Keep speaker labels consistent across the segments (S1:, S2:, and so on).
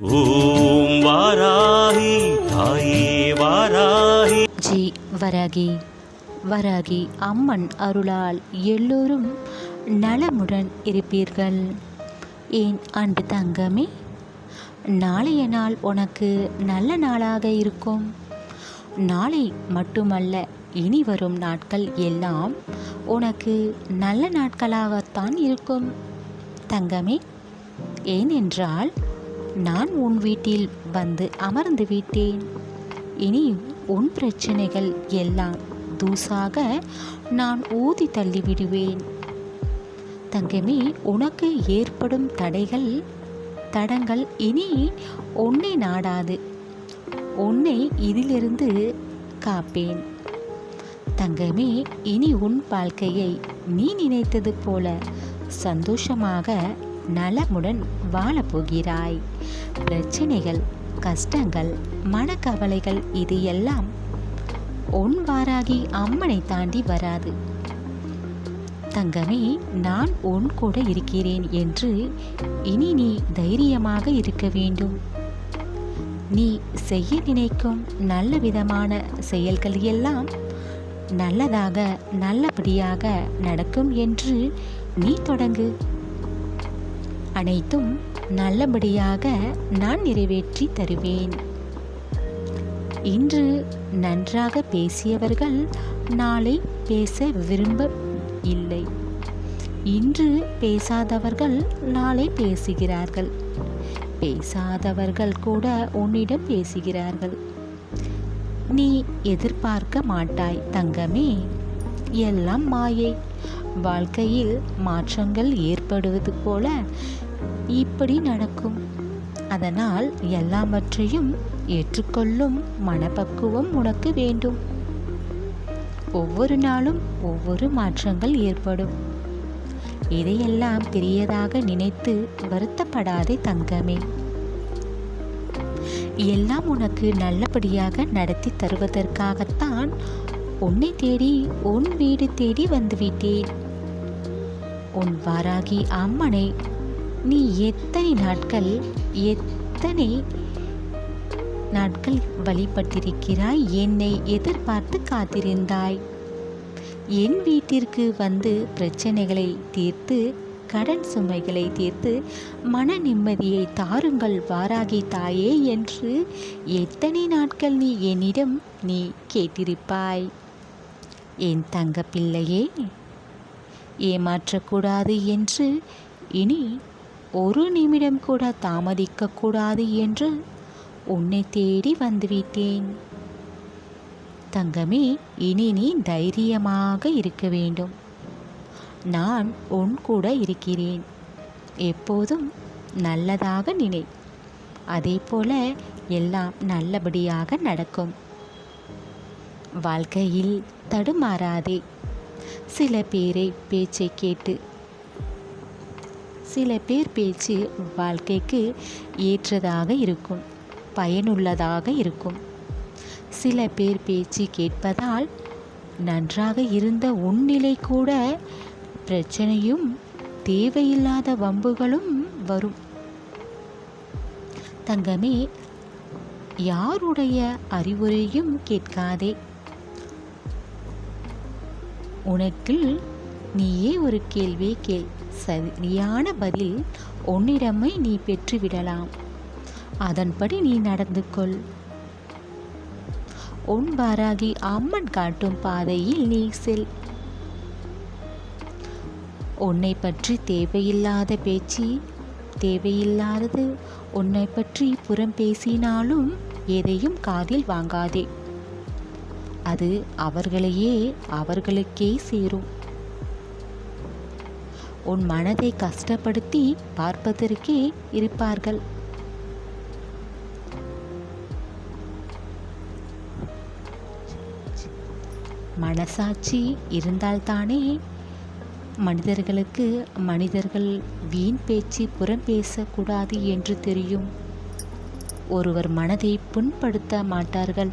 S1: ஓம் வாராகி தாயே வாராகி
S2: ஜி வராகி. வராகி அம்மன் அருளால் எல்லோரும் நலமுடன் இருப்பீர்கள். ஏன் அன்பு தங்கமே நாளைய நாள் உனக்கு நல்ல நாளாக இருக்கும். நாளை மட்டுமல்ல இனி வரும் நாட்கள் எல்லாம் உனக்கு நல்ல நாட்களாகத்தான் இருக்கும். தங்கமே ஏனென்றால் நான் உன் வீட்டில் வந்து அமர்ந்து விட்டேன். இனி உன் பிரச்சனைகள் எல்லாம் தூசாக நான் ஊதி தள்ளிவிடுவேன் தங்கமே உனக்கு ஏற்படும் தடைகள் தடங்கள் இனி உன்னை நாடாது. உன்னை இதிலிருந்து காப்பேன். தங்கமே இனி உன் வாழ்க்கையை நீ நினைத்தது போல சந்தோஷமாக நலமுடன் வாழப்போகிறாய். பிரச்சனைகள் கஷ்டங்கள் மனக்கவலைகள் இது எல்லாம் உன் வாராகி அம்மனை தாண்டி வராது. தங்கமே நான் உன் கூட இருக்கிறேன் என்று இனி நீ தைரியமாக இருக்க வேண்டும். நீ செய்ய நினைக்கும் நல்ல விதமான செயல்கள் எல்லாம் நல்லதாக நல்லபடியாக நடக்கும் என்று நீ தொடங்கு. அனைத்தும் நல்லபடியாக நான் நிறைவேற்றி தருவேன். இன்று நன்றாக பேசியவர்கள் நாளை பேச விரும்ப இல்லை. இன்று பேசாதவர்கள் நாளை பேசுகிறார்கள். பேசாதவர்கள் கூட உன்னிடம் பேசுகிறார்கள். நீ எதிர்பார்க்க மாட்டாய் தங்கமே. எல்லாம் மாயை. வாழ்க்கையில் மாற்றங்கள் ஏற்படுவது போல இப்படி நடக்கும். அதனால் எல்லாவற்றையும் ஏற்றுக்கொள்ளும் மனப்பக்குவம் உனக்கு வேண்டும். ஒவ்வொரு நாளும் ஒவ்வொரு மாற்றங்கள் ஏற்படும். இதையெல்லாம் பெரியதாக நினைத்து வருத்தப்படாதே தங்கமே. எல்லாம் உனக்கு நல்லபடியாக நடத்தி தருவதற்காகத்தான் உன்னை தேடி உன் வீடு தேடி வந்துவிட்டேன் உன் வாராகி அம்மனை நீ எத்தனை நாட்கள் எத்தனை நாட்கள் வழிபட்டிருக்கிறாய்? என்னை எதிர்பார்த்து காத்திருந்தாய். என் வீட்டிற்கு வந்து பிரச்சனைகளை தீர்த்து கடன் சுமைகளை தீர்த்து மன நிம்மதியை தாருங்கள் வாராகி தாயே என்று எத்தனை நாட்கள் நீ என்னிடம் நீ கேட்டிருப்பாய்? என் தங்க பிள்ளையே ஏமாற்றக்கூடாது என்று இனி ஒரு நிமிடம் கூட தாமதிக்கக்கூடாது என்று உன்னை தேடி வந்துவிட்டேன். தங்கமே இனி நீ தைரியமாக இருக்க வேண்டும். நான் உன் கூட இருக்கிறேன். எப்போதும் நல்லதாக நினை அதே போல எல்லாம் நல்லபடியாக நடக்கும். வாழ்க்கையில் தடுமாறாதே. சில பேரை பேச்சை கேட்டு சில பேர் பேச்சு வாழ்க்கைக்கு ஏற்றதாக இருக்கும் பயனுள்ளதாக இருக்கும். சில பேர் பேச்சு கேட்பதால் நன்றாக இருந்த உன்னிலை கூட பிரச்சனையும் தேவையில்லாத வம்புகளும் வரும். தங்கமே யாருடைய அறிவுரையும் கேட்காதே. உனக்கு நீயே ஒரு கேள்வியை கேள். சரியான பதில் உன்னிடமே நீ பெற்றுவிடலாம். அதன்படி நீ நடந்து கொள் உன் பாராகி அம்மன் காட்டும் பாதையில் நீ செல். உன்னை பற்றி தேவையில்லாத பேச்சு தேவையில்லாதது உன்னை பற்றி புறம் பேசினாலும் எதையும் காதில் வாங்காதே. அது அவர்களையே அவர்களுக்கே சேரும். உன் மனதை கஷ்டப்படுத்தி பார்ப்பதற்கே இருப்பார்கள். மனசாட்சி இருந்தால்தானே மனிதர்களுக்கு மனிதர்கள் வீண் பேச்சு புறம் பேசக்கூடாது என்று தெரியும். ஒருவர் மனதை புண்படுத்த மாட்டார்கள்.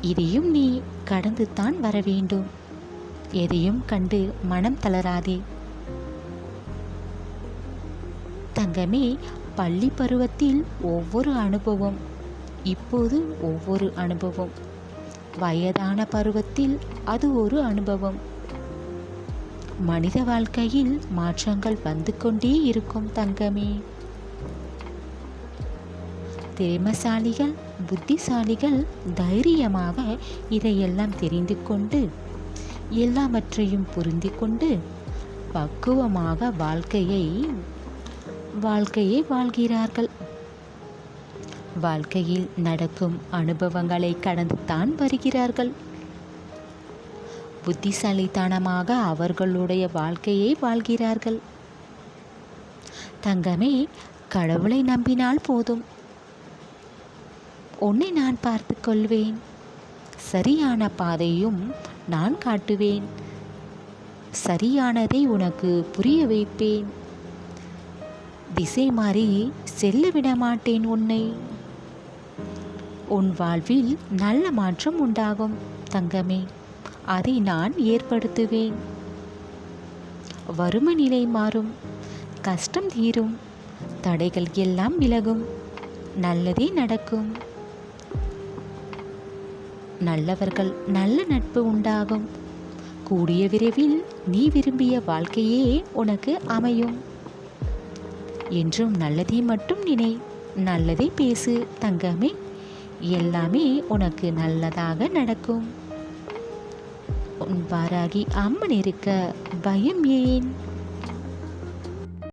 S2: இதையும் நீ கடந்து தான் வர வேண்டும். எதையும் கண்டு மனம் தளராதே. தங்கமே பள்ளி பருவத்தில் ஒவ்வொரு அனுபவம் இப்போது ஒவ்வொரு அனுபவம். வயதான பருவத்தில் அது ஒரு அனுபவம். மனித வாழ்க்கையில் மாற்றங்கள் வந்து கொண்டே இருக்கும் தங்கமே. திறமசாலிகள் புத்திசாலிகள் தைரியமாக இதையெல்லாம் தெரிந்து கொண்டு எல்லாவற்றையும் புரிந்து கொண்டு பக்குவமாக வாழ்க்கையை வாழ்க்கையை வாழ்கிறார்கள். வாழ்க்கையில் நடக்கும் அனுபவங்களை கடந்து தான் வருகிறார்கள். புத்திசாலித்தனமாக அவர்களுடைய வாழ்க்கையை வாழ்கிறார்கள். தங்கமே கடவுளை நம்பினால் போதும். உன்னை நான் பார்த்து கொள்வேன் சரியான பாதையும் நான் காட்டுவேன். சரியானதை உனக்கு புரிய வைப்பேன். திசை மாறி செல்ல விடமாட்டேன் உன்னை. உன் வாழ்வில் நல்ல மாற்றம் உண்டாகும் தங்கமே. அதை நான் ஏற்படுத்துவேன். வறும நிலை மாறும் கஷ்டம் தீரும் தடைகள் எல்லாம் விலகும் நல்லதே நடக்கும். நல்லவர்கள் நல்ல நட்பு உண்டாகும். கூடிய விரைவில் நீ விரும்பிய வாழ்க்கையே உனக்கு அமையும். என்றும் நல்லதை மட்டும் நினை நல்லதை பேசு தங்கமே. எல்லாமே உனக்கு நல்லதாக நடக்கும். உன் வாராகி அம்மன் இருக்க பயம் ஏன்?